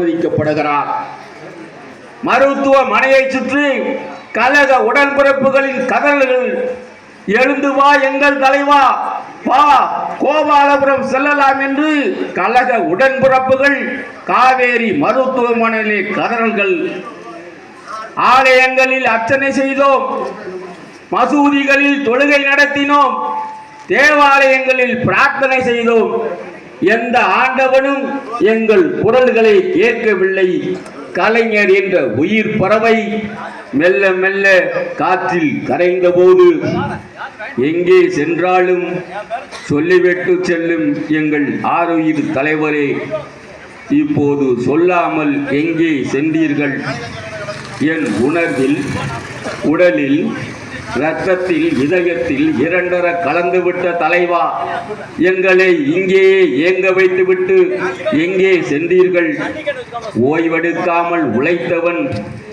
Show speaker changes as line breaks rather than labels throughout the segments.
அனுமதிக்கப்படுகிறார். மருத்துவமனையை சுற்றி கலக உடன்பிறப்புகளின் கதல்கள் எழுந்து வா எங்கள் தலைவா வா கோபாலபுரம் செல்லலாம் என்று கழக உடன்பிறப்புகள் காவேரி மருத்துவமனையிலே கதறல்கள். ஆலயங்களில் அர்ச்சனை செய்தோம். மசூதிகளில் தொழுகை நடத்தினோம். தேவாலயங்களில் பிரார்த்தனை செய்தோம். எந்த ஆண்டவனும் எங்கள் குரல்களை கேட்கவில்லை. கலைஞர் என்ற உயிர் பறவை மெல்ல மெல்ல காற்றில் கரைந்த போது எங்கே சென்றாலும் சொல்லிவிட்டு செல்லும் எங்கள் ஆறுயிர் தலைவரே இப்போது சொல்லாமல் எங்கே சென்றீர்கள்? என் உணர்வில் உடலில் இரத்தத்தில் இதயத்தில் இரண்டர கலந்துவிட்ட தலைவா எங்களை இங்கேயே ஏங்க வைத்துவிட்டு எங்கே சென்றீர்கள்? ஓய்வெடுக்காமல் உழைத்தவன்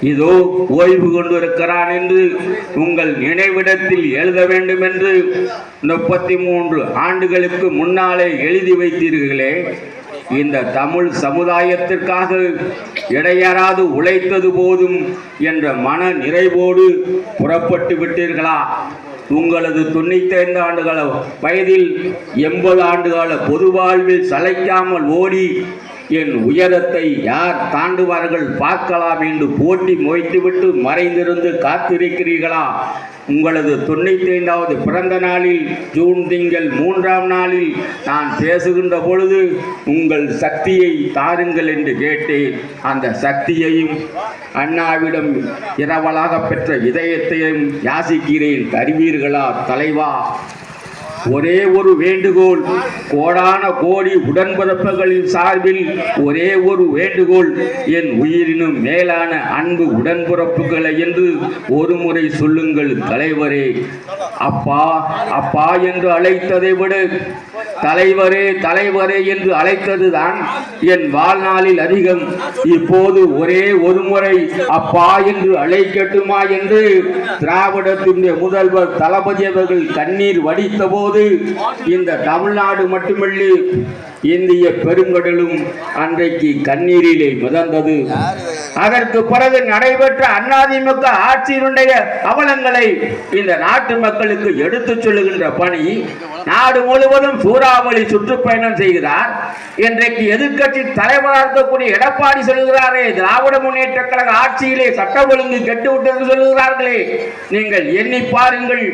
இதோ ஓய்வு கொண்டிருக்கிறான் என்று உங்கள் நினைவிடத்தில் எழுத வேண்டும் என்று முப்பத்தி மூன்று ஆண்டுகளுக்கு முன்னாலே எழுதி வைத்தீர்களே. இந்த தமிழ் சமுதாயத்திற்காக இடையறாது உழைத்தது போதும் என்ற மன நிறைவோடு புறப்பட்டு விட்டீர்களா? உங்களது தொண்ணூற்றி ஐந்து ஆண்டுகால வயதில் எண்பது ஆண்டுகால பொது வாழ்வில் சளைக்காமல் ஓடி என் உயரத்தை யார் தாண்டுவார்கள்? பார்க்கலாம் என்று போட்டி மொய்த்துவிட்டு மறைந்திருந்து காத்திருக்கிறீர்களா? உங்களது தொண்ணூற்றி ஐந்தாவது பிறந்த நாளில் ஜூன் திங்கள் மூன்றாம் நாளில் நான் பேசுகின்ற பொழுது உங்கள் சக்தியை தாருங்கள் என்று கேட்டேன். அந்த சக்தியையும் அண்ணாவிடம் இரவலாக பெற்ற இதயத்தையும் யாசிக்கிறேன். தருவீர்களா தலைவா? ஒரே ஒரு வேண்டுகோள் கோடான கோடி உடன்பிறப்புகளின் சார்பில் ஒரே ஒரு வேண்டுகோள் என் உயிரினும் மேலான அன்பு உடன்பிறப்புகளை என்று ஒரு முறை சொல்லுங்கள் தலைவரே. அப்பா அப்பா என்று அழைத்ததை விட தலைவரே தலைவரே என்று அழைத்ததுதான் என் வாழ்நாளில் அதிகம். இப்போது ஒரே ஒரு முறை அப்பா என்று அழைக்கட்டுமா என்று திராவிடத்தினுடைய முதல்வர் தளபதி அவர்கள் கண்ணீர் வடித்த போது இந்த தமிழ்நாடு மட்டுமல்ல இந்திய பெருங்கடலும் அன்றைக்கு கண்ணீரிலே மிதந்தது. அதற்கு பிறகு நடைபெற்ற அண்ணாதிமுக ஆட்சியினுடைய அவலங்களை இந்த நாட்டு மக்களுக்கு எடுத்துச் சொல்லுகின்ற பணி நாடு முழுவதும் சூறா சூறாவளி சுற்றுப்பயணம் செய்கிறார். இன்றைக்கு எதிர்கட்சி தலைவராக இருக்கக்கூடிய எடப்பாடி சொல்கிறாரே திராவிட முன்னேற்ற கழக ஆட்சியிலே சட்டம் ஒழுங்கு கெட்டுவிட்டது சொல்கிறார்களே நீங்கள் எண்ணி பாருங்கள்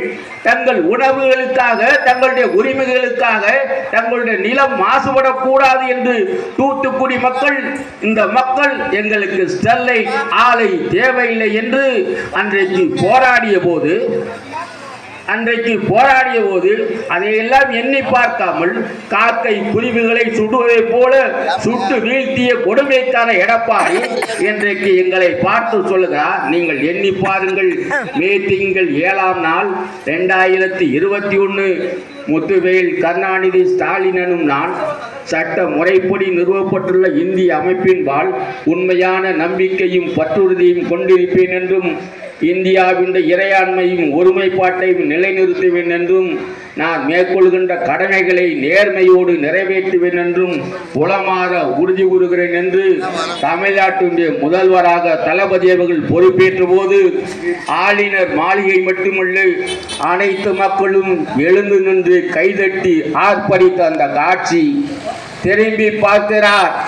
தங்கள் உணவுகளுக்காக தங்களுடைய உரிமைகளுக்காக தங்களுடைய நிலம் மாசுபடக்கூடாது என்று தூத்துக்குடி மக்கள் இந்த மக்கள் எங்களுக்கு ஸ்டெர்லைட் ஆலை தேவையில்லை என்று அன்றைக்கு போராடிய போது அன்றைக்கு போராடிய போது அதையெல்லாம் எண்ணி பார்க்காமல் காக்கை குருவிகளை சுடுவதைப் போல சுட்டு வீழ்த்திய கொடுமைக்கான எடப்பாடி இன்றைக்கு எங்களை பார்த்து சொல்லுகிறார். நீங்கள் எண்ணி பாருங்கள். மே திங்கள் ஏழாம் நாள் ரெண்டாயிரத்தி இருபத்தி ஒன்று முத்துவேல் கருணாநிதி ஸ்டாலினனும் நான் சட்ட முறைப்படி நிறுவப்பட்டுள்ள இந்திய அமைப்பின்பால் உண்மையான நம்பிக்கையும் பற்றுறுதியும் கொண்டிருப்பேன் என்றும் இந்தியாவின் இறையாண்மையும் ஒருமைப்பாட்டையும் நிலைநிறுத்துவேன் என்றும் நான் மேற்கொள்கின்ற கடமைகளை நேர்மையோடு நிறைவேற்றுவேன் என்றும் உளமாற உறுதி கூறுகிறேன் என்று தமிழ்நாட்டினுடைய முதல்வராக தளபதி அவர்கள் பொறுப்பேற்ற போது ஆளுநர் மாளிகை மட்டுமல்ல அனைத்து மக்களும் எழுந்து நின்று கைதட்டி ஆர்ப்பரித்த அந்த காட்சி. திரும்பி பார்க்கிறார்.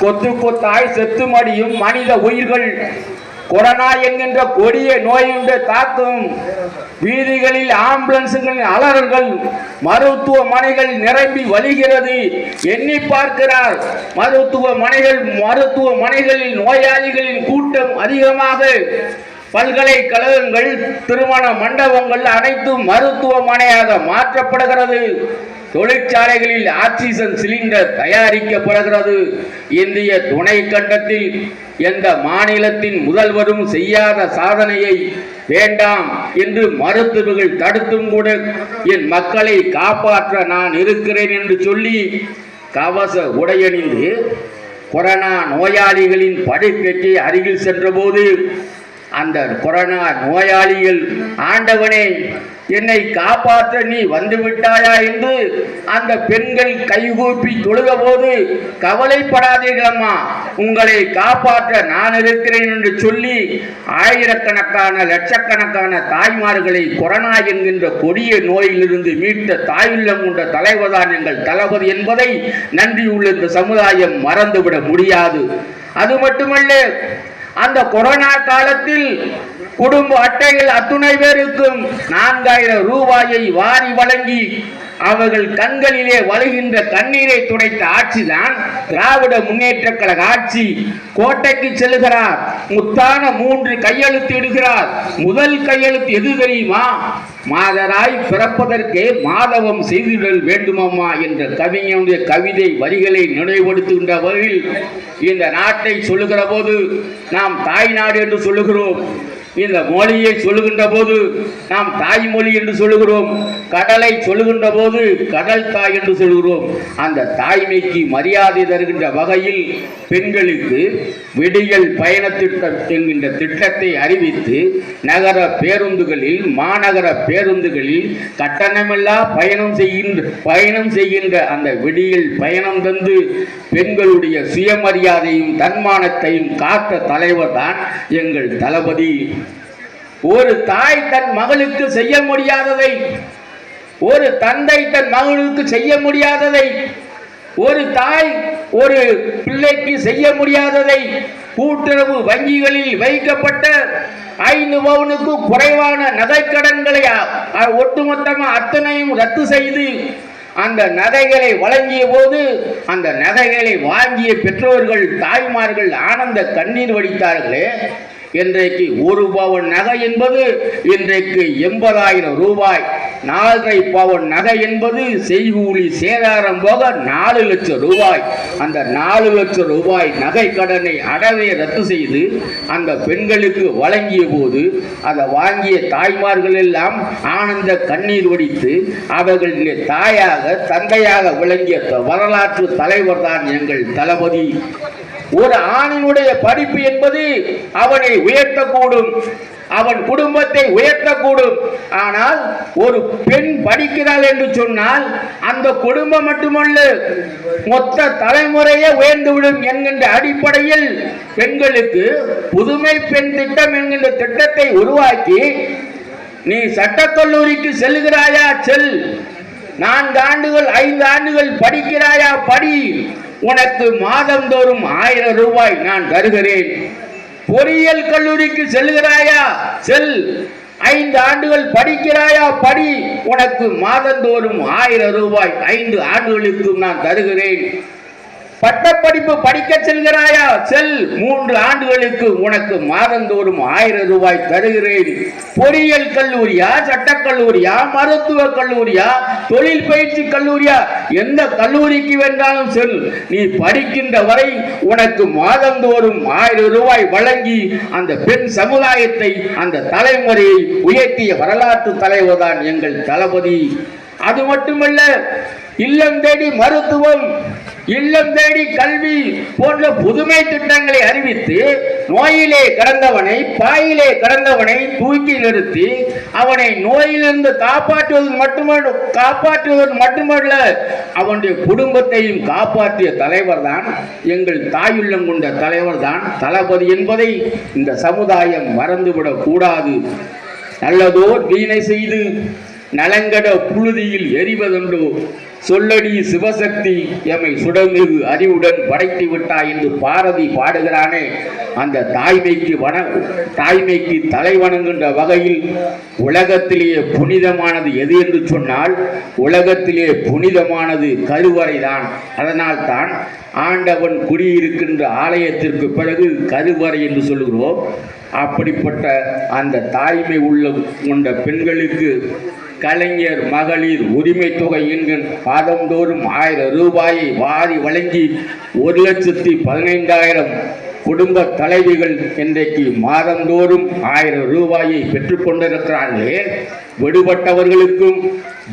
கொத்து கொத்தாய் செத்து மடியும் மனித உயிர்கள் கொரோனா என்கின்ற கொடிய நோயுடைய தாக்கம் வீதிகளில் ஆம்புலன்ஸுகளின் அலறல்கள் மருத்துவமனைகள் நிரம்பி வழிகிறது எண்ணி பார்க்கிறார். மருத்துவமனைகள் மருத்துவமனைகளில் நோயாளிகளின் கூட்டம் அதிகமாக. பல்கலைக்கழகங்கள் திருமண மண்டபங்கள் அனைத்தும் மருத்துவமனையாக மாற்றப்படுகிறது. தொழிற்சாலைகளில் ஆக்சிஜன் சிலிண்டர் தயாரிக்கப்படுகிறது. இந்திய துணை கண்டத்தில் எந்த மாநிலத்தின் முதல்வரும் செய்யாத சாதனையை வேண்டாம் என்று மருத்துவர்கள் தடுத்தும் கூட என் மக்களை காப்பாற்ற நான் இருக்கிறேன் என்று சொல்லி கவச உடையணிந்து கொரோனா நோயாளிகளின் படுக்கைக்கு அருகில் சென்றபோது அந்த கொரோனா நோயாளிகள் ஆண்டவனே என்னை காப்பாற்ற நீ வந்து விட்டாயா என்று அந்த பெண்கள் கைகூப்பி தொழுத போது கவலைப்படாதீர்கள் அம்மா உங்களை காப்பாற்ற நான் இருக்கிறேன் என்று சொல்லி ஆயிரக்கணக்கான லட்சக்கணக்கான தாய்மார்களை கொரோனா என்கின்ற கொடிய நோயிலிருந்து மீட்ட தாயுள்ளம் கொண்ட தலைவர்தான் எங்கள் தளபதி என்பதை நன்றியுள்ள இந்த சமுதாயம் மறந்துவிட முடியாது. அது மட்டுமல்ல அந்த கொரோனா காலத்தில் குடும்ப அட்டைகள் அத்துணை பேருக்கும் நான்காயிரம் ரூபாயை வாரி வழங்கி அவர்கள் கண்களிலே வழுகின்ற கண்ணீரை துடைத்த ஆட்சிதான் திராவிட முன்னேற்ற கழக ஆட்சி. கோட்டைக்கு செல்கிறார் முத்தான மூன்று கையெழுத்து இடுகிறார். முதல் கையெழுத்து எது தெரியுமா? மாதராய் பிறப்பதற்கே மாதவம் செய்திடல் வேண்டுமம்மா என்ற கவிஞனுடைய கவிதை வரிகளை நினைவுபடுத்துகின்ற வகையில் இந்த நாட்டை சொல்லுகிற போது நாம் தாய்நாடு என்று சொல்லுகிறோம். இந்த மொழியை சொல்லுகின்ற போது நாம் தாய்மொழி என்று சொல்லுகிறோம் கடலை சொல்லுகின்ற போது கடல் தாய் என்று சொல்கிறோம் அந்த தாய்மைக்கு மரியாதை தருகின்ற வகையில் பெண்களுக்கு விடியல் பயண திட்டம் என்கின்ற திட்டத்தை அறிவித்து நகர பேருந்துகளில் மாநகர பேருந்துகளில் கட்டணமில்லா பயணம் செய்கின்ற பயணம் செய்கின்ற அந்த விடியல் பயணம் தந்து பெண்களுடைய சுயமரியாதையும் தன்மானத்தையும் காத்த தலைவர் தான் எங்கள் தளபதி. ஒரு தாய் தன் மகளுக்கு செய்ய முடியாததை ஒரு தந்தை தன் மகளுக்கு செய்ய முடியாததை ஒரு தாய் ஒரு பிள்ளைக்கு செய்ய முடியாததை கூட்டுறவு வங்கிகளில் வைக்கப்பட்ட ஐந்து பவுனுக்கு குறைவான நகைக்கடன்களை ஒட்டுமொத்தமாக அத்தனையும் ரத்து செய்து அந்த நகைகளை வழங்கிய போது அந்த நகைகளை வாங்கிய பெற்றோர்கள் தாய்மார்கள் ஆனந்த கண்ணீர் வடித்தார்களே. இன்றைக்கு ஒரு பவன் நகை என்பது இன்றைக்கு எண்பதாயிரம் ரூபாய். நாலரை பவன் நகை என்பது செய்கூலி சேதாரம் போக நாலு லட்சம் ரூபாய். அந்த நாலு லட்சம் ரூபாய் நகை கடனை அடவே ரத்து செய்து அந்த பெண்களுக்கு வழங்கிய போது அதை வாங்கிய தாய்மார்கள் எல்லாம் ஆனந்த கண்ணீர் வடித்து அவர்களுடைய தாயாக தந்தையாக விளங்கிய வரலாற்று தலைவர் தான் எங்கள் தளபதி. ஒரு ஆணினுடைய படிப்பு என்பது அவனை உயர்த்தக்கூடும். அவன் குடும்பத்தை உயர்த்தக்கூடும். ஆனால் ஒரு பெண் படிக்கிறாள் என்று சொன்னால் அந்த குடும்பம் மட்டுமல்ல மொத்த தலைமுறையே உயர்ந்துவிடும் என்கின்ற அடிப்படையில் பெண்களுக்கு புதுமை பெண் திட்டம் என்கின்ற திட்டத்தை உருவாக்கி நீ சட்டக்கல்லூரிக்கு செல்கிறாயா? செல். நான்கு ஆண்டுகள் ஐந்து ஆண்டுகள் படிக்கிறாயா? படி. உனக்கு மாதந்தோறும் ஆயிரம் ரூபாய் நான் தருகிறேன். பொறியியல் கல்லூரிக்கு செல்கிறாயா செல். ஐந்து ஆண்டுகள் படிக்கிறாயா? படி. உனக்கு மாதந்தோறும் ஆயிரம் ரூபாய் ஐந்து ஆண்டுகளுக்கும் நான் தருகிறேன். பட்டப்படிப்பு படிக்க செல்கிறாயா? செல். மூன்று ஆண்டுகளுக்கு உனக்கு மாதந்தோறும் ஆயிரம் ரூபாய் தருகிறேன். பொறியியல் கல்லூரியா சட்டக்கல்லூரியா மருத்துவ கல்லூரியா தொழில் பயிற்சி கல்லூரியா? எந்த கல்லூரிக்கு வேண்டாலும் செல். நீ படிக்கின்ற வரை உனக்கு மாதந்தோறும் ஆயிரம் ரூபாய் வழங்கி அந்த பெண் சமுதாயத்தை அந்த தலைமுறையை உயர்த்திய வரலாற்று தலைவர் தான் எங்கள் தளபதி. அது மட்டுமல்ல இல்லம் தேடி மருத்துவம் இல்லம் தேடி கல்வி போன்ற புதுமை திட்டங்களை அறிவித்து நோயிலே கடந்தவனை பாயிலே கடந்தவனை தூக்கி நிறுத்தி அவனை நோயிலிருந்து காப்பாற்றுவது மட்டுமல்ல காப்பாற்றுவது மட்டுமல்ல அவனுடைய குடும்பத்தையும் காப்பாற்றிய தலைவர் தான் எங்கள் தாயுள்ளம் கொண்ட தலைவர் தான் தளபதி என்பதை இந்த சமுதாயம் மறந்துவிடக் கூடாது. நல்லதோர் வீணை செய்து நலங்கட புழுதியில் எரிவதுண்டோ சொல்லடி சிவசக்தி எமை சுடமிகு அறிவுடன் படைத்து விட்டாய் என்று பாரதி பாடுகிறானே. அந்த தாய்மைக்கு வன தாய்மைக்கு தலை வணங்குகின்ற வகையில் உலகத்திலேயே புனிதமானது எது என்று சொன்னால் உலகத்திலே புனிதமானது கருவறை தான் அதனால் தான் ஆண்டவன் குடியிருக்கின்ற ஆலயத்திற்கு பிறகு கருவறை என்று சொல்லுகிறோம். அப்படிப்பட்ட அந்த தாய்மை உள்ள கொண்ட பெண்களுக்கு கலைஞர் மகளிர் உரிமை தொகை என்கிற மாதந்தோறும் ஆயிரம் ரூபாயை வாரி வழங்கி ஒரு லட்சத்தி பதினைந்தாயிரம் குடும்ப தலைவிகள் இன்றைக்கு மாதந்தோறும் ஆயிரம் ரூபாயை பெற்றுக்கொண்டிருக்கிறார்களே விடுபட்டவர்களுக்கும்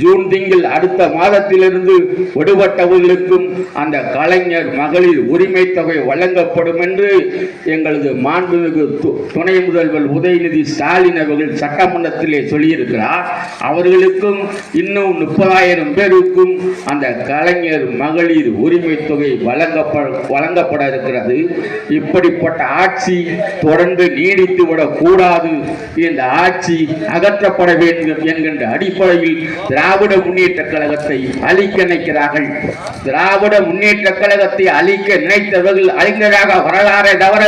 ஜூன் திங்கள் அடுத்த மாதத்திலிருந்து விடுபட்டவர்களுக்கும் அந்த கலைஞர் மகளிர் உரிமை தொகை வழங்கப்படும் என்று எங்களது மாண்புமிகு துணை முதல்வர் உதயநிதி ஸ்டாலின் அவர்கள் சட்டமன்றத்திலே சொல்லியிருக்கிறார். அவர்களுக்கும் இன்னும் முப்பதாயிரம் பேருக்கும் அந்த கலைஞர் மகளிர் உரிமை தொகை வழங்கப்பட வழங்கப்பட இருக்கிறது. இப்படிப்பட்ட ஆட்சி தொடர்ந்து நீடித்து விடக்கூடாது இந்த ஆட்சி அகற்றப்பட வேண்டும் என்கின்ற அடிப்படையில் திராவிட முன்னேற்ற கழகத்தை அழிக்க நினைக்கிறார்கள். திராவிட முன்னேற்ற கழகத்தை அழிக்க நினைத்தவர்கள் அழிந்ததாக வரலாறே தவிர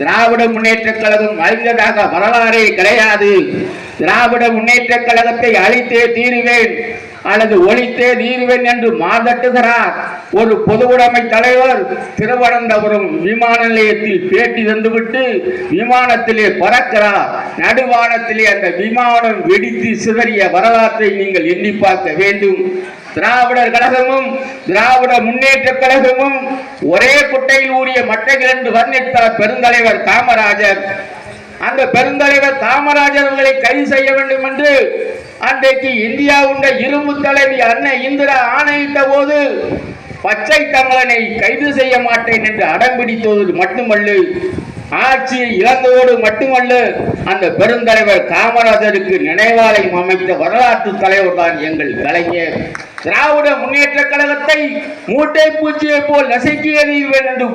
திராவிட முன்னேற்ற கழகம் அழிந்ததாக வரலாறே கிடையாது. திராவிட முன்னேற்ற கழகத்தை அழித்தே தீருவேன். அல்லது ஒழித்தே தீருவேன் என்று மாதட்டுகிறார். ஒரு பொதுவுடைமை தலைவர் திருவனந்தபுரம் விமான நிலையத்தில் பேட்டி தந்துவிட்டு விமானத்திலே பறக்கிறார். நடுவானத்திலே அந்த விமானம் வெடித்து சிதறிய வரலாற்றை நீங்கள் எண்ணி பார்க்க வேண்டும். திராவிடர் கழகமும் திராவிட முன்னேற்ற கழகமும் ஒரே குட்டையில் ஊறிய மட்டைகள் என்று வர்ணித்தார் பெருந்தலைவர் காமராஜர். அந்த பெருந்தலைவர் காமராஜர் அவர்களை கைது செய்ய வேண்டும் என்று அன்றைக்கு இந்தியாவுடைய இரும்பு தலைவி அன்ன இந்திரா ஆணையிட்ட போது பச்சை தமிழனை கைது செய்ய மாட்டேன் என்று அடம்பிடித்தது மட்டுமல்ல. ஆட்சியை இழந்ததோடு மட்டுமல்ல. அந்த பெருந்தலைவர் காமராஜருக்கு நினைவாலயம் அமைத்த வரலாற்று தலைவர் தான் எங்கள் கலைஞர். திராவிட முன்னேற்ற கழகத்தை மூட்டை பூச்சியை போல் நசுக்கி எறிவேன் என்று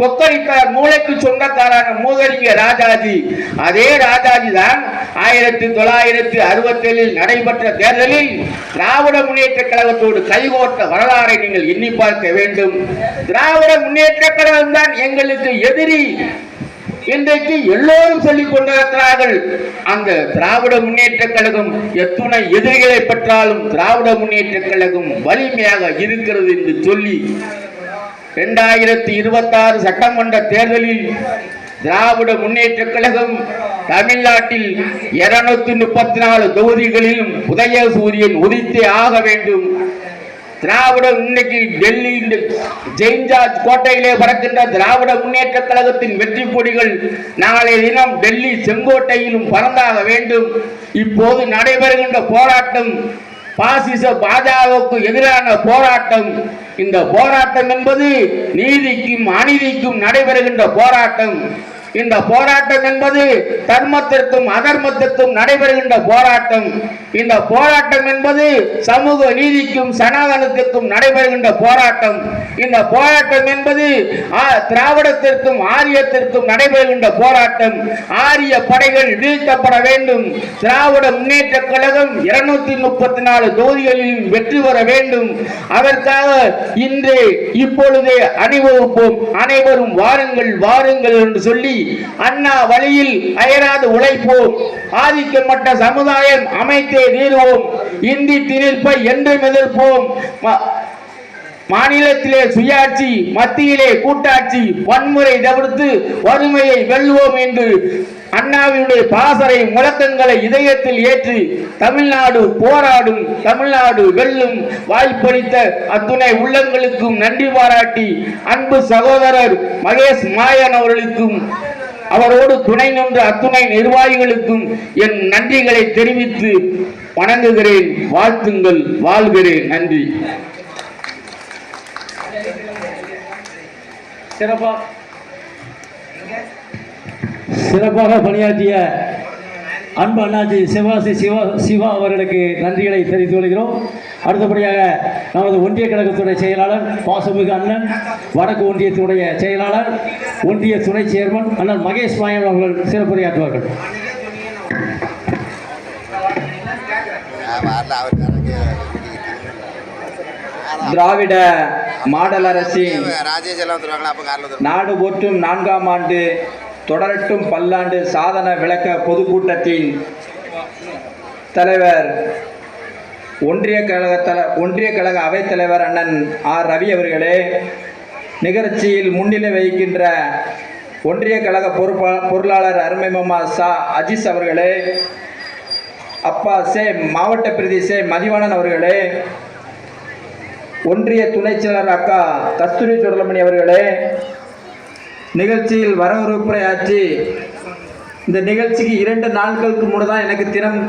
கொக்கரித்தார் மூளைக்கு சொந்தக்காரான மூதறிஞர் ராஜாஜி. அதே ராஜாஜி தான் ஆயிரத்தி தொள்ளாயிரத்தி அறுபத்தி ஏழில் நடைபெற்ற தேர்தலில் திராவிட முன்னேற்ற கழகத்தோடு கைகோட்ட வரலாறை நீங்கள் எண்ணி பார்க்க வேண்டும். திராவிட முன்னேற்ற கழகம் தான் எங்களுக்கு எதிரி. இன்றைக்கு எல்லோரும் சொல்லிக் கொண்டிருக்கிறார்கள் அந்த திராவிட முன்னேற்ற கழகம் எத்துணை எதிரிகளை பெற்றாலும் திராவிட முன்னேற்ற கழகம் வலிமையாக இருக்கிறது என்று சொல்லி இரண்டாயிரத்தி இருபத்தாறு சட்டமன்ற தேர்தலில் திராவிட முன்னேற்ற கழகம் தமிழ்நாட்டில் இருநூத்தி முப்பத்தி நாலு தொகுதிகளிலும் உதய சூரியன் உதித்தே ஆக வேண்டும். திராவிட இன்னைக்கு டெல்லி இந்த ஜெயின் கோட்டையிலே பறக்கின்ற திராவிட முன்னேற்ற கழகத்தின் வெற்றி கொடிகள் நாளை தினம் டெல்லி செங்கோட்டையிலும் பறந்தாக வேண்டும். இப்போது நடைபெறுகின்ற போராட்டம் பாசிச பாஜகவுக்கு எதிரான போராட்டம். இந்த போராட்டம் என்பது நீதிக்கும் அநீதிக்கும் நடைபெறுகின்ற போராட்டம். இந்த போராட்டம் என்பது தர்மத்திற்கும் அதர்மத்திற்கும் நடைபெறுகின்ற போராட்டம். இந்த போராட்டம் என்பது சமூக நீதிக்கும் சனாதனத்திற்கும் நடைபெறுகின்ற போராட்டம். இந்த போராட்டம் என்பது திராவிடத்திற்கும் ஆரியத்திற்கும் நடைபெறுகின்ற போராட்டம். ஆரிய படைகள் வீழ்த்தப்பட வேண்டும். திராவிட முன்னேற்ற கழகம் இருநூத்தி முப்பத்தி நாலு தொகுதிகளிலும் வெற்றி பெற வேண்டும். அதற்காக இன்று இப்பொழுதே அணிவகுப்போம். அனைவரும் வாருங்கள் வாருங்கள் என்று சொல்லி அண்ணா வழியில் அயராது உழைப்போம். ஆதிக்கப்பட்ட சமுதாயம் அமைத்தே தீருவோம் இந்தி திணிப்பை என்றும் எதிர்ப்போம். மாநிலத்திலே சுயாட்சி மத்தியிலே கூட்டாட்சி வன்முறை தவிர்த்து வறுமையை வெல்வோம் என்று அண்ணாவினுடைய பாசறை முழக்கங்களை இதயத்தில் ஏற்றி தமிழ்நாடு போராடும் தமிழ்நாடு வெல்லும் வாய்ப்பளித்த அத்துணை உள்ளங்களுக்கும் நன்றி பாராட்டி அன்பு சகோதரர் மகேஷ் மாயன் அவர்களுக்கும் அவரோடு துணை நின்ற அத்துணை நிர்வாகிகளுக்கும் என் நன்றிகளை தெரிவித்து வணங்குகிறேன். வாழ்த்துங்கள். வாழ்கிறேன். நன்றி.
சிறப்பாக சிறப்பாக பணியாற்றிய அன்பு அண்ணாச்சி சிவாசி சிவா சிவா அவர்களுக்கு நன்றிகளை தெரிவித்துக் கொள்கிறோம். அடுத்தபடியாக நமது ஒன்றிய கழகத்துடைய செயலாளர் பாசமிகு அண்ணன் வடக்கு ஒன்றியத்துடைய செயலாளர் ஒன்றிய துணை சேர்மன் அண்ணன் மகேஷ் மாயன் அவர்கள் சிறப்புரையாற்றுவார்கள்.
திராவிட மாடல் அரசின் நாடு போற்றும் நான்காம் ஆண்டு தொடரட்டும் பல்லாண்டு சாதன விளக்க பொதுக்கூட்டத்தின் தலைவர் ஒன்றிய கழக தல ஒன்றிய கழக அவைத்தலைவர் அண்ணன் ஆர். ரவி அவர்களே நிகழ்ச்சியில் முன்னிலை வகிக்கின்ற ஒன்றிய கழக பொறுப்பா பொருளாளர் அருமை மாமா சா. அஜீஸ் அவர்களே அப்பா சே. மாவட்ட பிரதி சே. மதிவாணன் அவர்களே ஒன்றிய துணைச் செயலர் அக்கா கஸ்தூரி சுடலமணி அவர்களே நிகழ்ச்சியில் வரவுரையாற்றி இந்த நிகழ்ச்சிக்கு இரண்டு நாட்களுக்கு முன்னதான் எனக்கு தினம்